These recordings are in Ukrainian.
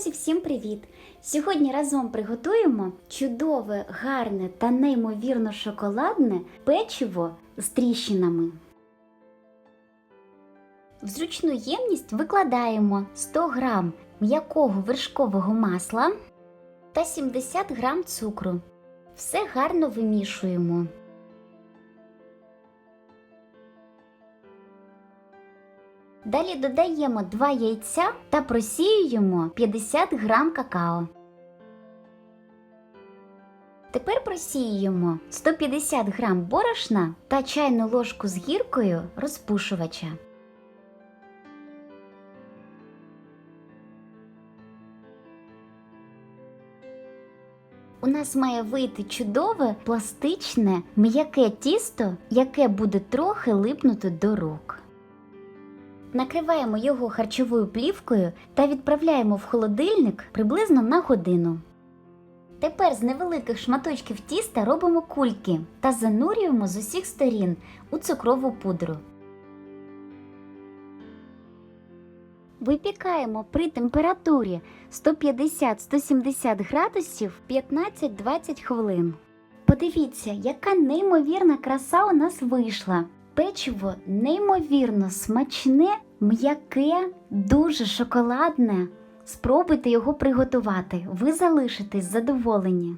Друзі, всім привіт! Сьогодні разом приготуємо чудове, гарне та неймовірно шоколадне печиво з тріщинами. В зручну ємність викладаємо 100 г м'якого вершкового масла та 70 г цукру. Все гарно вимішуємо. Далі додаємо 2 яйця та просіюємо 50 грам какао. Тепер просіюємо 150 грам борошна та чайну ложку з гіркою розпушувача. У нас має вийти чудове, пластичне, м'яке тісто, яке буде трохи липнути до рук. Накриваємо його харчовою плівкою та відправляємо в холодильник приблизно на годину. Тепер з невеликих шматочків тіста робимо кульки та занурюємо з усіх сторін у цукрову пудру. Випікаємо при температурі 150-170 градусів 15-20 хвилин. Подивіться, яка неймовірна краса у нас вийшла. Печиво неймовірно смачне, м'яке, дуже шоколадне. Спробуйте його приготувати, ви залишитесь задоволені.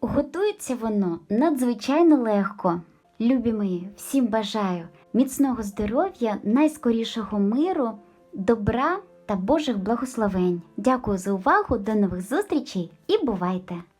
Готується воно надзвичайно легко. Любі мої, всім бажаю міцного здоров'я, найскорішого миру, добра та Божих благословень. Дякую за увагу, до нових зустрічей і бувайте!